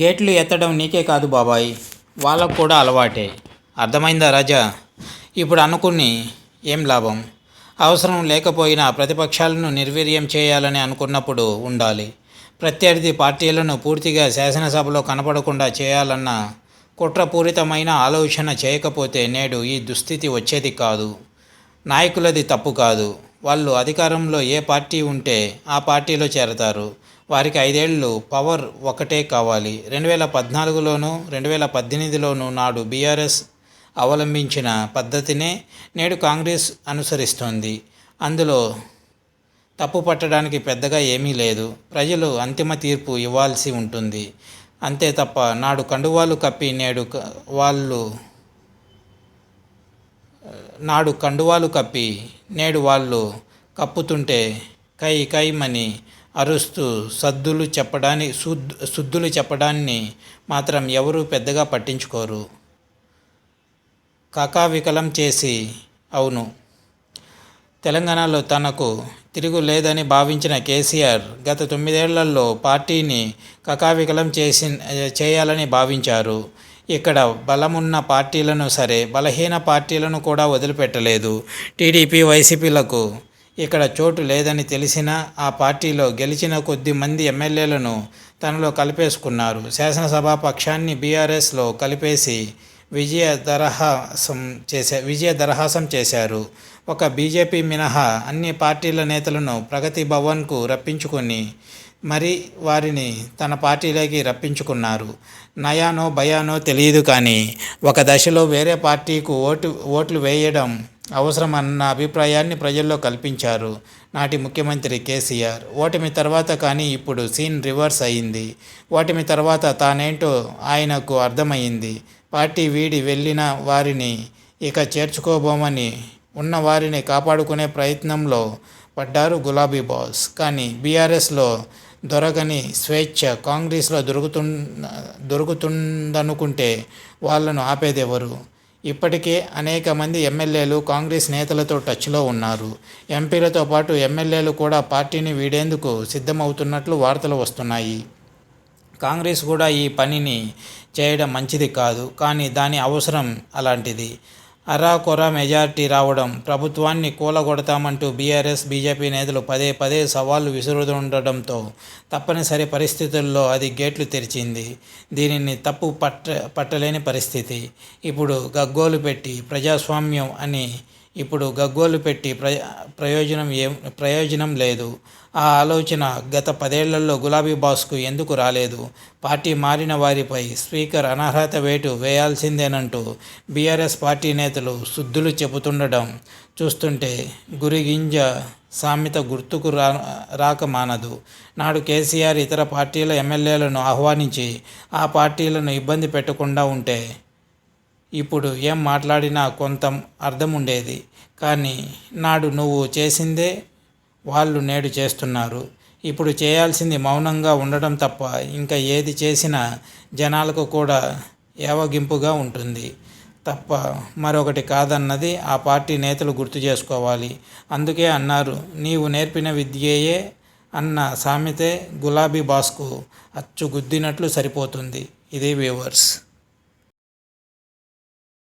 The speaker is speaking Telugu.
గేట్లు ఎత్తడం నీకే కాదు బాబాయ్. వాళ్ళకు కూడా అలవాటే. అర్థమైందా రాజా? ఇప్పుడు అనుకుని ఏం లాభం? అవసరం లేకపోయినా ప్రతిపక్షాలను నిర్వీర్యం చేయాలని అనుకున్నప్పుడు ఉండాలి. ప్రత్యర్థి పార్టీలను పూర్తిగా శాసనసభలో కనపడకుండా చేయాలన్న కుట్రపూరితమైన ఆలోచన చేయకపోతే నేడు ఈ దుస్థితి వచ్చేది కాదు. నాయకులది తప్పు కాదు. వాళ్ళు అధికారంలో ఏ పార్టీ ఉంటే ఆ పార్టీలో చేరతారు. వారికి ఐదేళ్ళు. పవర్ ఒకటే కావాలి. రెండు వేల పద్నాలుగులోనూ రెండు వేల పద్దెనిమిదిలోనూ నాడు బీఆర్ఎస్ అవలంబించిన పద్ధతినే నేడు కాంగ్రెస్ అనుసరిస్తోంది. అందులో తప్పు పట్టడానికి పెద్దగా ఏమీ లేదు. ప్రజలు అంతిమ తీర్పు ఇవ్వాల్సి ఉంటుంది. అంతే తప్ప నాడు కండువాలు కప్పి నేడు వాళ్ళు నాడు కండువాలు కప్పి నేడు వాళ్ళు కప్పుతుంటే కై కైమని అరుస్తూ సద్దులు చెప్పడాన్ని శుద్ధులు చెప్పడాన్ని మాత్రం ఎవరూ పెద్దగా పట్టించుకోరు. కకావికలం చేసి అవును తెలంగాణలో తనకు తిరుగు లేదని భావించిన కేసీఆర్ గత తొమ్మిదేళ్ళలో పార్టీని కకావికలం చేసి చేయాలని భావించారు. ఇక్కడ బలమున్న పార్టీలను సరే బలహీన పార్టీలను కూడా వదిలిపెట్టలేదు. టీడీపీ వైసీపీలకు ఇక్కడ చోటు లేదని తెలిసినా ఆ పార్టీలో గెలిచిన కొద్ది మంది ఎమ్మెల్యేలను తనలో కలిపేసుకున్నారు. శాసనసభా పక్షాన్ని బీఆర్ఎస్లో కలిపేసి విజయ దరహాసం చేసే విజయ దరహాసం చేశారు. ఒక బీజేపీ మినహా అన్ని పార్టీల నేతలను ప్రగతి భవన్కు రప్పించుకొని మరి వారిని తన పార్టీలోకి రప్పించుకున్నారు. నయానో భయానో తెలియదు కానీ ఒక దశలో వేరే పార్టీకు ఓటు ఓట్లు వేయడం అవసరమన్న అభిప్రాయాన్ని ప్రజల్లో కల్పించారు నాటి ముఖ్యమంత్రి కేసీఆర్. ఓటమి తర్వాత కానీ ఇప్పుడు సీన్ రివర్స్ అయింది. ఓటమి తర్వాత తానేంటో ఆయనకు అర్థమైంది. పార్టీ వీడి వెళ్ళిన వారిని ఇక చేర్చుకోబోమని ఉన్న వారిని కాపాడుకునే ప్రయత్నంలో పడ్డారు గులాబీ బాస్ కానీ బీఆర్ఎస్లో దొరకని స్వేచ్ఛ కాంగ్రెస్లో దొరుకుతు దొరుకుతుందనుకుంటే వాళ్ళను ఆపేదెవరు? ఇప్పటికే అనేక మంది ఎమ్మెల్యేలు కాంగ్రెస్ నేతలతో టచ్లో ఉన్నారు. ఎంపీలతో పాటు ఎమ్మెల్యేలు కూడా పార్టీని వీడేందుకు సిద్ధమవుతున్నట్లు వార్తలు వస్తున్నాయి. కాంగ్రెస్ కూడా ఈ పనిని చేయడం మంచిది కాదు కానీ దాని అవసరం అలాంటిది. అరాకొర మెజార్టీ రావడం. ప్రభుత్వాన్ని కూలగొడతామంటూ బీఆర్ఎస్ బీజేపీ నేతలు పదే పదే సవాళ్ళు విసురుతుండటంతో తప్పనిసరి పరిస్థితుల్లో అది గేట్లు తెరిచింది. దీనిని తప్పు పట్ట పట్టలేని పరిస్థితి. ఇప్పుడు గగ్గోలు పెట్టి ప్రజాస్వామ్యం అని ఇప్పుడు గగ్గోలు పెట్టి ప్రయ ప్రయోజనం ఏం ప్రయోజనం లేదు. ఆ ఆలోచన గత పదేళ్ళలో గులాబీ బాస్కు ఎందుకు రాలేదు? పార్టీ మారిన వారిపై స్పీకర్ అనర్హత వేటు వేయాల్సిందేనంటూ బీఆర్ఎస్ పార్టీ నేతలు శుద్ధులు చెబుతుండడం చూస్తుంటే గురిగింజ సామెత గుర్తుకు రా రాక మానదు. నాడు కేసీఆర్ ఇతర పార్టీల ఎమ్మెల్యేలను ఆహ్వానించి ఆ పార్టీలను ఇబ్బంది పెట్టకుండా ఉంటే ఇప్పుడు ఏం మాట్లాడినా కొంత అర్థం ఉండేది కానీ నాడు నువ్వు చేసిందే వాళ్ళు నేడు చేస్తున్నారు. ఇప్పుడు చేయాల్సింది మౌనంగా ఉండడం తప్ప ఇంకా ఏది చేసినా జనాలకు కూడా ఏవగింపుగా ఉంటుంది. తప్ప మరొకటి కాదన్నది ఆ పార్టీ నేతలు గుర్తు చేసుకోవాలి. అందుకే అన్నారు నీవు నేర్పిన విద్యయే అన్న సామెతే గులాబీ బాస్కు అచ్చు గుద్దినట్లు సరిపోతుంది. ఇది వ్యూవర్స్.